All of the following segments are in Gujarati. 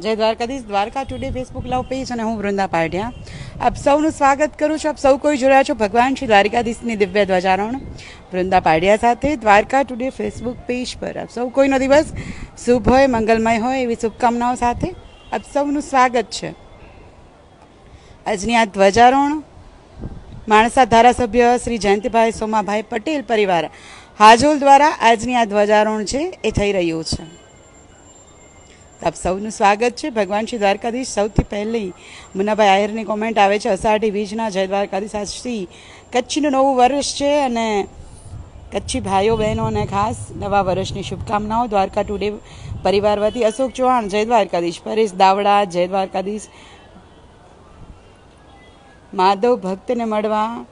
જય Dwarkadhish. Dwarka today Facebook live page અને હું વૃંદા પાટિયા આપ સૌનું સ્વાગત કરું છું. આપ સૌ કોઈ જોડાયા છો? ભગવાન શ્રી દ્વારકાધીશની દિવ્ય ધ્વજારોહણ. વૃંદા પાડિયા સાથે દ્વારકા ટુડે ફેસબુક પેજ પર આપ સૌ કોઈનો દિવસ શુભ હોય, મંગલમય હોય એવી શુભકામનાઓ સાથે આપ સૌનું સ્વાગત છે. આજની આ ધ્વજારોહણ માણસા ધારાસભ્ય શ્રી જયંતિભાઈ સોમાભાઈ પટેલ પરિવાર હાજોલ દ્વારા આજની આ ધ્વજારોહણ છે એ થઈ રહ્યું છે. આપ સૌનું સ્વાગત છે. ભગવાન શ્રી દ્વારકાધીશ સૌથી પહેલી મુનાભાઈ આયરની કોમેન્ટ આવે છે. અષાઢી બીજના. જય દ્વારકાધીશ. શ્રી કચ્છનું નવું વર્ષ છે અને કચ્છી ભાઈઓ બહેનોને ખાસ નવા વર્ષની શુભકામનાઓ દ્વારકા ટુડે પરિવાર વતી. અશોક ચૌહાણ, જય દ્વારકાધીશ. પરેશ દાવડા, જય દ્વારકાધીશ. માધવ ભક્તને મળવા.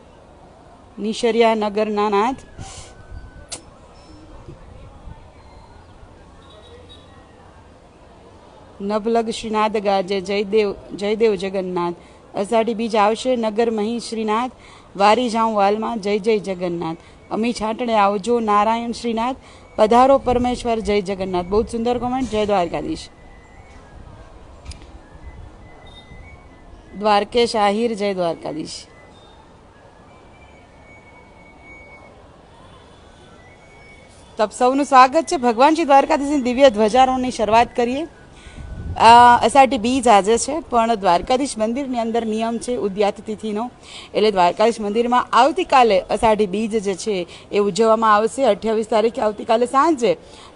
નિશરિયા નગરના નાથ નભલગ શ્રીનાથ ગાજે જયદેવ જયદેવ જગન્નાથ. અષાઢી બીજ આવશે, નગર મહી શ્રીનાથ. વારી જાઉં વાલમાં, જય જય જગન્નાથ. અમી છાટણે આવજો નારાયણ શ્રીનાથ. પધારો પરમેશ્વર, જય જગન્નાથ. બહુ સુંદર કોમેન્ટ જય દ્વારકાધીશ. દ્વારકેશ આહિર, જય દ્વારકાધીશ. તપ સૌનું સ્વાગત છે. ભગવાન શ્રી દ્વારકાધીશની દિવ્ય ધ્વજારોહણની શરૂઆત કરીએ. અષાઢી બીજ આજે છે, પણ દ્વારકાધીશ મંદિરની અંદર નિયમ છે, ઉદ્યાત તિથિનો. એટલે દ્વારકાધીશ મંદિરમાં આવતીકાલે અષાઢી બીજ જે છે એ ઉજવવામાં આવશે. અઠ્યાવીસ તારીખે આવતીકાલે સાંજે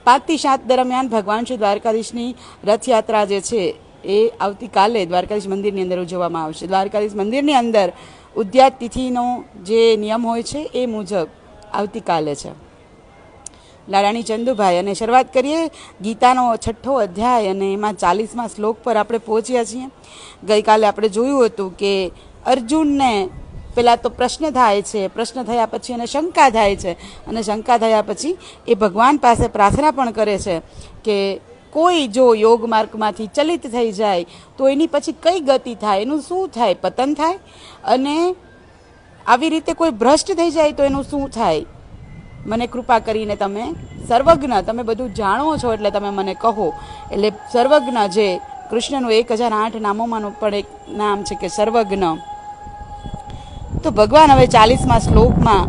પાંચથી સાત દરમિયાન ભગવાન શ્રી દ્વારકાધીશની રથયાત્રા જે છે એ આવતીકાલે દ્વારકાધીશ મંદિરની અંદર ઉજવવામાં આવશે. દ્વારકાધીશ મંદિરની અંદર ઉદ્યાત તિથિનો જે નિયમ હોય છે એ મુજબ આવતીકાલે છે. લાડાણી ચંદુભાઈ. અને શરૂઆત કરીએ ગીતાનો છઠ્ઠો અધ્યાય અને એમાં ચાલીસમાં શ્લોક પર આપણે પહોંચ્યા છીએ. ગઈકાલે આપણે જોયું હતું કે અર્જુનને પહેલાં તો પ્રશ્ન થાય છે, પ્રશ્ન થયા પછી એને શંકા થાય છે, અને શંકા થયા પછી એ ભગવાન પાસે પ્રાર્થના પણ કરે છે કે કોઈ જો યોગ માર્ગમાંથી ચલિત થઈ જાય, તો એની પછી કઈ ગતિ થાય, એનું શું થાય, પતન થાય? અને આવી રીતે કોઈ ભ્રષ્ટ થઈ જાય, તો એનું શું થાય? મને કૃપા કરીને તમે સર્વજ્ઞ, તમે બધું જાણો છો એટલે તમે મને કહો. એટલે સર્વજ્ઞ જે કૃષ્ણનું એક હજાર આઠ નામોમાંનું પણ એક નામ છે કે સર્વજ્ઞ. તો ભગવાન હવે ચાલીસમાં શ્લોકમાં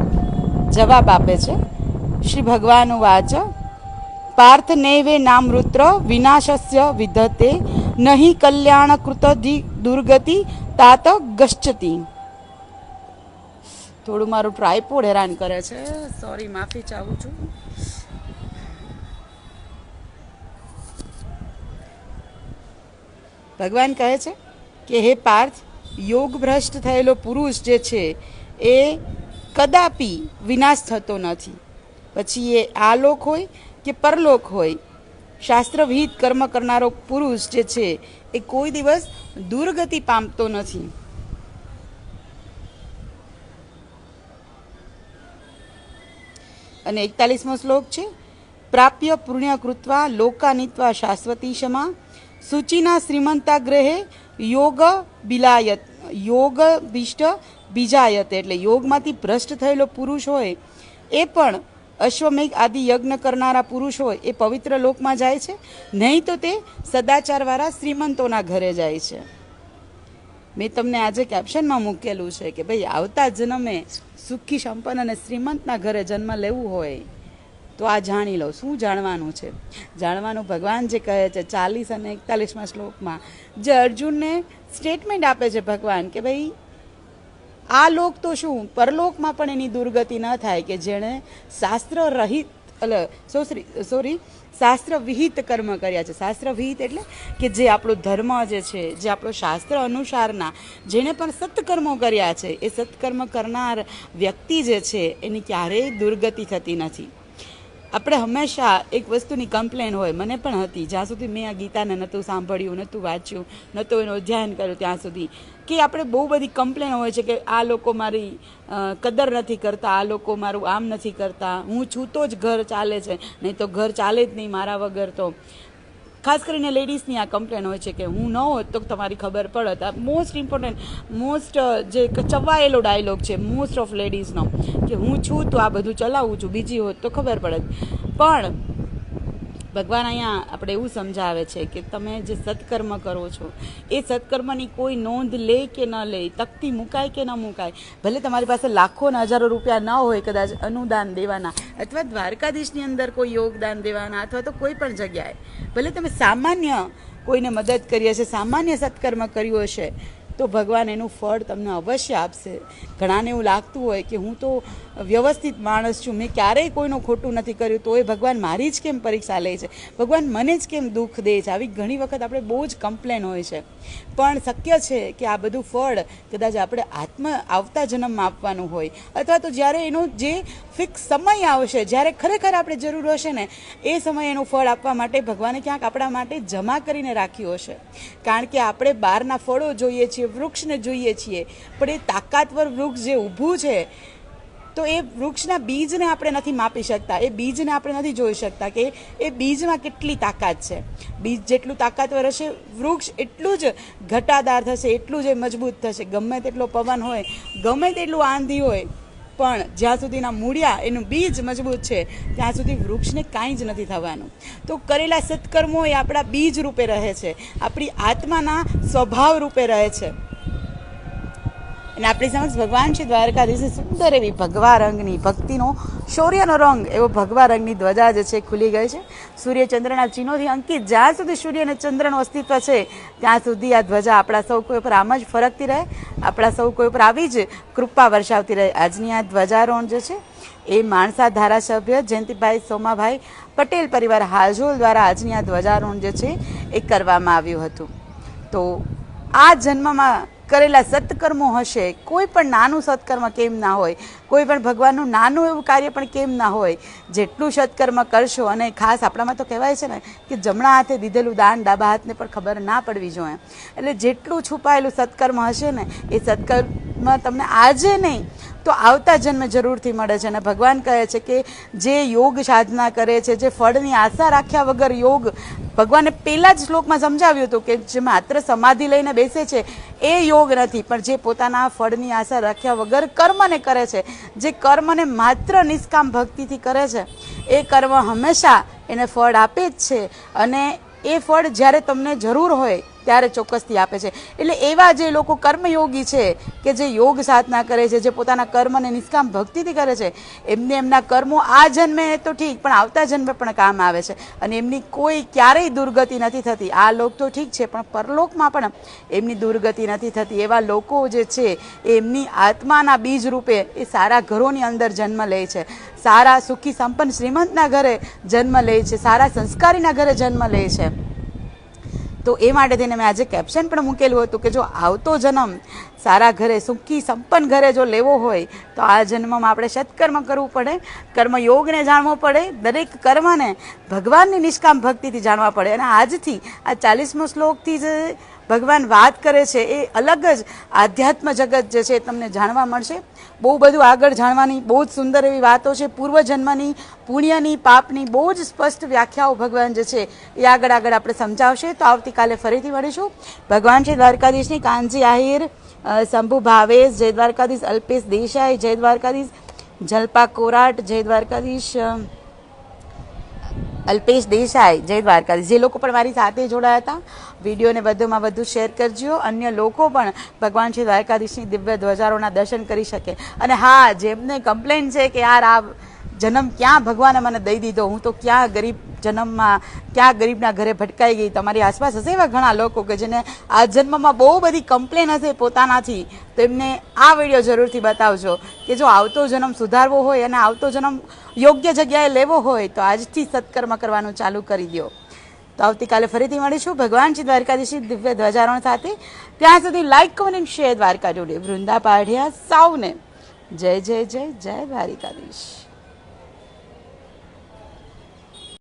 જવાબ આપે છે. શ્રી ભગવાન વાચ પાર્થ નૈવે નામૃત્ર વિનાશસ્ય વિધતે, નહીં કલ્યાણકૃત દુર્ગતિ તાત ગચ્છતી. થોડું મારું ટ્રાયપોડ હેરાન કરે છે. સોરી માફી ચાહું છું. ભગવાન કહે છે કે, હે પાર્થ, યોગ ભ્રષ્ટ થયેલો પુરુષ જે છે, એ કદાપી વિનાશ થતો નથી. પછી એ આલોક હોય કે પરલોક હોય? શાસ્ત્રવિહિત કર્મ કરનારો પુરુષ જે છે, એ કોઈ દિવસ દુર્ગતિ પામતો નથી. અને એકતાલીસમો શ્લોક છે, પ્રાપ્ય પુણ્ય કૃત્વા લોકાનિત્વા શાશ્વતી ક્ષમા, સૂચિના શ્રીમંતા ગ્રહે યોગ બિલાયત, યોગ બિષ્ટ બીજાયત, એટલે યોગમાંથી ભ્રષ્ટ થયેલો પુરુષ હોય, એ પણ અશ્વમેઘ આદિ યજ્ઞ કરનારા પુરુષ હોય, એ પવિત્ર લોકમાં જાય છે, નહીં તો તે સદાચારવાળા શ્રીમંતોના ઘરે જાય છે. મેં તમને આજે કેપ્શનમાં મૂકેલું છે કે ભાઈ આવતા જન્મે સુખી, સંપન્ન અને શ્રીમંતના ઘરે જન્મ લેવું હોય તો આ જાણી લો શું જાણવાનું છે? જાણવાનું ભગવાન જે કહે છે ચાલીસ અને એકતાલીસમાં શ્લોકમાં, જે અર્જુનને સ્ટેટમેન્ટ આપે છે ભગવાન કે ભાઈ આ લોક તો શું? પરલોકમાં પણ એની દુર્ગતિ ન થાય કે જેણે શાસ્ત્ર રહિત એટલે સોરી સોરી શાસ્ત્ર વિહિત કર્મ કર્યા છે. શાસ્ત્ર વિહિત એટલે કે જે આપણો ધર્મ જે છે, જે આપણો શાસ્ત્ર અનુસારના જેણે પણ સત્કર્મો કર્યા છે, એ સત્કર્મ કરનાર વ્યક્તિ જે છે, એની ક્યારેય દુર્ગતિ થતી નથી. આપણે હંમેશા એક વસ્તુની કમ્પ્લેન હોય, મને પણ હતી, જ્યાં સુધી મેં આ ગીતાને નહોતું સાંભળ્યું, નહોતું વાંચ્યું, નહોતું એનું અધ્યયન કર્યું, ત્યાં સુધી કે આપણે બહુ બધી કમ્પ્લેન હોય છે કે આ લોકો મારી કદર નથી કરતા, આ લોકો મારું આમ નથી કરતા, હું છું તો જ ઘર ચાલે છે, નહીં તો ઘર ચાલે જ નહીં મારા વગર તો. ખાસ કરીને લેડીઝની આ કમ્પ્લેન હોય છે કે હું ન હોત તો તમારી ખબર પડત. આ મોસ્ટ ઇમ્પોર્ટન્ટ મોસ્ટ જે ચવાયેલો ડાયલોગ છે મોસ્ટ ઓફ લેડીઝનો કે હું છું તો આ બધું ચલાવું છું, બીજી હોત તો ખબર પડત. પણ ભગવાન અહીંયા આપણે એવું સમજાવે છે કે તમે જે સત્કર્મ કરો છો, એ સત્કર્મની કોઈ નોંધ લે કે ન લે તકતી મુકાય કે ન મુકાય, ભલે તમારી પાસે લાખો ને હજારો રૂપિયા ન હોય કદાચ અનુદાન દેવાના, અથવા દ્વારકાધીશની અંદર કોઈ યોગદાન દેવાના, અથવા તો કોઈ પણ જગ્યાએ, ભલે તમે સામાન્ય કોઈને મદદ કરી હશે, સામાન્ય સત્કર્મ કર્યું હશે, તો ભગવાન એનું ફળ તમને અવશ્ય આપશે. ઘણાને એવું લાગતું હોય કે હું તો વ્યવસ્થિત માણસ છું. મેં ક્યારેય કોઈનું ખોટું નથી કર્યું. તો એ ભગવાન મારી જ કેમ પરીક્ષા લે છે? ભગવાન મને જ કેમ દુઃખ દે છે? આવી ઘણી વખત આપણે બહુ જ કમ્પ્લેન હોય છે. પણ શક્ય છે કે આ બધું ફળ કદાચ આપણે આત્મ આવતા જન્મમાં આપવાનું હોય. અથવા તો જ્યારે એનો જે ફિક્સ સમય આવશે, જ્યારે ખરેખર આપણે જરૂર હશે ને, એ સમયે એનું ફળ આપવા માટે ભગવાને ક્યાંક આપણા માટે જમા કરીને રાખ્યું હશે. કારણ કે આપણે બહારના ફળો જોઈએ છીએ, વૃક્ષને જોઈએ છીએ. પણ એ તાકાતવર વૃક્ષ જે ઊભું છે તો એ વૃક્ષના બીજને આપણે નથી માપી શકતા. એ બીજને આપણે નથી જોઈ શકતા કે એ બીજમાં કેટલી તાકાત છે. બીજ જેટલું તાકાતવર હશે, વૃક્ષ એટલું જ ઘટાદાર થશે, એટલું જ મજબૂત થશે. ગમે તેટલો પવન હોય, ગમે તેટલું આંધી હોય, પણ જ્યાં સુધીના મૂળિયા એનું બીજ મજબૂત છે, ત્યાં સુધી વૃક્ષને કાંઈ જ નથી થવાનું. તો કરેલા સત્કર્મો એ આપણા બીજ રૂપે રહે છે. આપણી આત્માના સ્વભાવ રૂપે રહે છે. અને આપણી સમક્ષ ભગવાન છે, દ્વારકાધીશે સુંદર એવી ભગવા રંગની, ભક્તિનો શૌર્યનો રંગ, એવો ભગવા રંગની ધ્વજા જે છે, ખુલી ગઈ છે. સૂર્ય ચંદ્રના ચિહ્નોથી અંકિત જ્યાં સુધી સૂર્ય અને ચંદ્રનું અસ્તિત્વ છે, ત્યાં સુધી આ ધ્વજા આપણા સૌ કોઈ પર આમ જ ફરકતી રહે. આપણા સૌ કોઈ પર આવી જ કૃપા વર્ષાવતી રહે. આજની આ ધ્વજારોહણ જે છે, એ માણસા ધારાસભ્ય જયંતિભાઈ સોમાભાઈ પટેલ પરિવાર હાજોલ દ્વારા આજની આ ધ્વજારોહણ જે છે, એ કરવામાં આવ્યું હતું. તો આ જન્મમાં કરેલા સત્કર્મો હશે, કોઈ પણ નાનું સત્કર્મ કેમ ના હોય, કોઈ પણ ભગવાનનું નાનું એવું કાર્ય પણ કેમ ના હોય, જેટલું સત્કર્મ કરશો અને ખાસ આપણામાં તો કહેવાય છે ને કે જમણા હાથે દીધેલું દાન ડાબા હાથને પણ ખબર ના પડવી જોઈએ. એટલે જેટલું છુપાયેલું સત્કર્મ હશે ને, એ સત્કર્મ તમને આજે નહીં તો આવતા જન્મે જરૂરથી મળે છે અને ભગવાન કહે છે કે જે યોગ સાધના કરે છે, જે ફળની આશા રાખ્યા વગર યોગ, ભગવાને પહેલાં જ શ્લોકમાં સમજાવ્યું હતું કે જે માત્ર સમાધિ લઈને બેસે છે, એ યોગ નથી, પણ જે પોતાના ફળની આશા રાખ્યા વગર કર્મને કરે છે, જે કર્મને માત્ર નિષ્કામ ભક્તિથી કરે છે, એ કર્મ હંમેશા એને ફળ આપે જ છે અને એ ફળ જ્યારે તમને જરૂર હોય ત્યારે ચોક્કસથી આપે છે. એટલે એવા જે લોકો કર્મયોગી છે, કે જે યોગ સાધના કરે છે, જે પોતાના કર્મને નિષ્કામ ભક્તિથી કરે છે, એમને એમના કર્મો આ જન્મે તો ઠીક, પણ આવતા જન્મે પણ કામ આવે છે. અને એમની કોઈ ક્યારેય દુર્ગતિ નથી થતી. આ લોક તો ઠીક છે, પણ પરલોકમાં પણ એમની દુર્ગતિ નથી થતી. એવા લોકો જે છે એમની આત્માના બીજ રૂપે એ સારા ઘરોની અંદર જન્મ લે છે. સારા સુખી સંપન્ન શ્રીમંતના ઘરે જન્મ લે છે. સારા સંસ્કારીના ઘરે જન્મ લે છે. તો એ માટે થઈને મેં આજે કેપ્શન પણ મૂકેલું હતું કે જો આવતો જન્મ સારા ઘરે, સુખી, સંપન્ન ઘરે જો લેવો હોય, તો આ જન્મમાં આપણે સત્કર્મ કરવું પડે, કર્મયોગને જાણવો પડે, દરેક કર્મને ભગવાનની નિષ્કામ ભક્તિથી જાણવા પડે. અને આજથી, આ ચાલીસમો શ્લોકથી જે ભગવાન વાત કરે છે, એ અલગ જ આધ્યાત્મ જગત જે છે એ તમને જાણવા મળશે. બહુ બધું આગળ જાણવાની, બહુ જ સુંદર એવી વાતો છે. પૂર્વજન્મની પુણ્યની, પાપની બહુ જ સ્પષ્ટ વ્યાખ્યાઓ ભગવાન જે છે એ આગળ આગળ આપણે સમજાવશે. તો આવતીકાલે ફરીથી મળીશું. ભગવાન શ્રી દ્વારકાધીશની કાનજી આહિર શંભુ ભાવેશ, જય દ્વારકાધીશ અલ્પેશ દેસાઈ, જય દ્વારકાધીશ જલપા કોરાટ, જય દ્વારકાધીશ અલ્પેશ દેસાઈ, જય દ્વારકાધીશ. જે લોકો પણ મારી સાથે જોડાયા હતા, વિડીયોને વધુમાં વધુ શેર કરજો. અન્ય લોકો પણ ભગવાન શ્રી દ્વારકાધીશની દિવ્ય ધ્વજારોના દર્શન કરી શકે. અને હા, જેમને કમ્પ્લેન છે કે યાર આ જન્મ ક્યાં ભગવાને મને દઈ દીધો, હું તો ક્યાં ગરીબ જન્મમાં ક્યાં ગરીબના ઘરે ભટકાઈ ગઈ, તમારી આસપાસ હશે એવા ઘણા લોકો કે જેને આ જન્મમાં બહુ બધી કમ્પ્લેન હશે પોતાનાથી? તો એમને આ વીડિયો જરૂરથી બતાવજો કે જો આવતો જન્મ સુધારવો હોય અને આવતો જન્મ યોગ્ય જગ્યાએ લેવો હોય તો આજથી સત્કર્મ કરવાનું ચાલુ કરી દો. તો આવતીકાલે ફરીથી મળીશું. ભગવાન શ્રી દ્વારકાધીશી દિવ્ય ધ્વજારોહણ સાથે. ત્યાં સુધી લાઈક કમેન્ટ શેર દ્વારકા જોડે વૃંદા પાઢિયા સૌને જય જય જય જય દ્વારિકાધીશ.